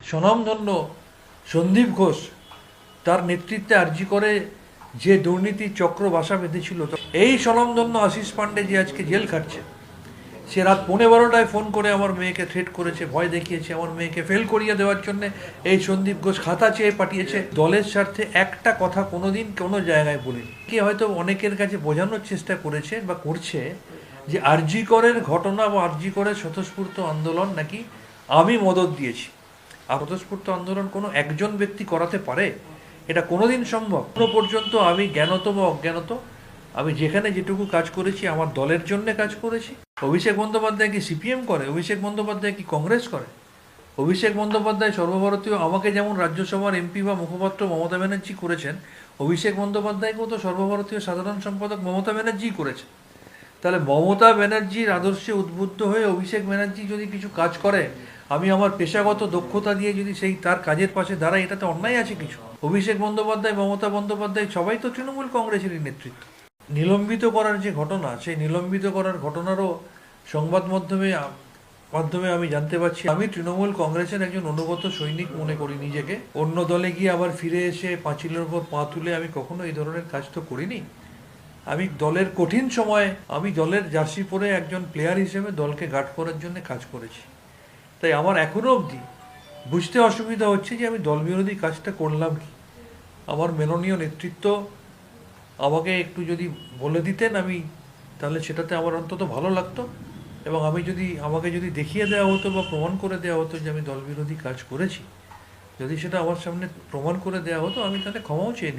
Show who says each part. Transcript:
Speaker 1: স্বনামধন্য সন্দীপ ঘোষ তার নেতৃত্বে আর্জি করে যে দুর্নীতি চক্র বাসা বেঁধেছিল এই স্বনামধন্য আশিস পান্ডে যে আজকে জেল খাটছে, সে রাত পৌনে বারোটায় ফোন করে আমার মেয়েকে থ্রেট করেছে, ভয় দেখিয়েছে, আমার মেয়েকে ফেল করিয়ে দেওয়ার জন্য এই সন্দীপ ঘোষ খাতা চেয়ে পাঠিয়েছে। দলের স্বার্থে একটা কথা কোনোদিন কোনো জায়গায় বলিনি। কে হয়তো অনেকের কাছে বোঝানোর চেষ্টা করেছে বা করছে যে আরজি করের ঘটনা বা আরজি করের স্বতঃস্ফূর্ত আন্দোলন নাকি আমি মদত দিয়েছি। আর আন্দোলন কোনো একজন ব্যক্তি করাতে পারে? এটা কোনোদিন সম্ভব। কোনো পর্যন্ত আমি জ্ঞানত বা অজ্ঞানত, আমি যেখানে যেটুকু কাজ করেছি, আমার দলের জন্য কাজ করেছি। অভিষেক বন্দ্যোপাধ্যায় কি সিপিএম করে? অভিষেক বন্দ্যোপাধ্যায় কি কংগ্রেস করে? অভিষেক বন্দ্যোপাধ্যায় সর্বভারতীয় আমাকে যেমন রাজ্যসভার এমপি বা মুখপাত্র মমতা ব্যানার্জি করেছেন, অভিষেক বন্দ্যোপাধ্যায়কেও তো সর্বভারতীয় সাধারণ সম্পাদক মমতা ব্যানার্জি করেছে তাহলে মমতা ব্যানার্জির আদর্শে উদ্বুদ্ধ হয়ে অভিষেক ব্যানার্জি যদি কিছু কাজ করে, আমি আমার পেশাগত দক্ষতা দিয়ে যদি সেই তার কাজের পাশে দাঁড়াই, এটাতে অন্যায় আছে কিছু? অভিষেক বন্দ্যোপাধ্যায়, মমতা বন্দ্যোপাধ্যায় সবাই তো তৃণমূল কংগ্রেসেরই নেতৃত্ব। নিলম্বিত করার যে ঘটনা, সেই নিলম্বিত করার ঘটনারও সংবাদ মাধ্যমে মাধ্যমে আমি জানতে পারছি। আমি তৃণমূল কংগ্রেসের একজন অনুগত সৈনিক মনে করি নিজেকে। অন্য দলে গিয়ে আবার ফিরে এসে পাঁচিলের উপর পা তুলে আমি কখনো এই ধরনের কাজ তো করিনি। আমি দলের কঠিন সময়ে আমি দলের জার্সি পরে একজন প্লেয়ার হিসেবে দলকে গার্ড করার জন্য কাজ করেছি তাই আমার এখনও অবধি বুঝতে অসুবিধা হচ্ছে যে আমি দল বিরোধী কাজটা করলাম কি আমার মেননীয় নেতৃত্ব আমাকে একটু যদি বলে দিতেন আমি, তাহলে সেটাতে আমার অন্তত ভালো লাগতো এবং আমি যদি, আমাকে যদি দেখিয়ে দেওয়া হতো বা প্রমাণ করে দেওয়া হতো যে আমি দল বিরোধী কাজ করেছি, যদি সেটা আমার সামনে প্রমাণ করে দেওয়া হতো আমি তাহলে ক্ষমাও চেয়ে।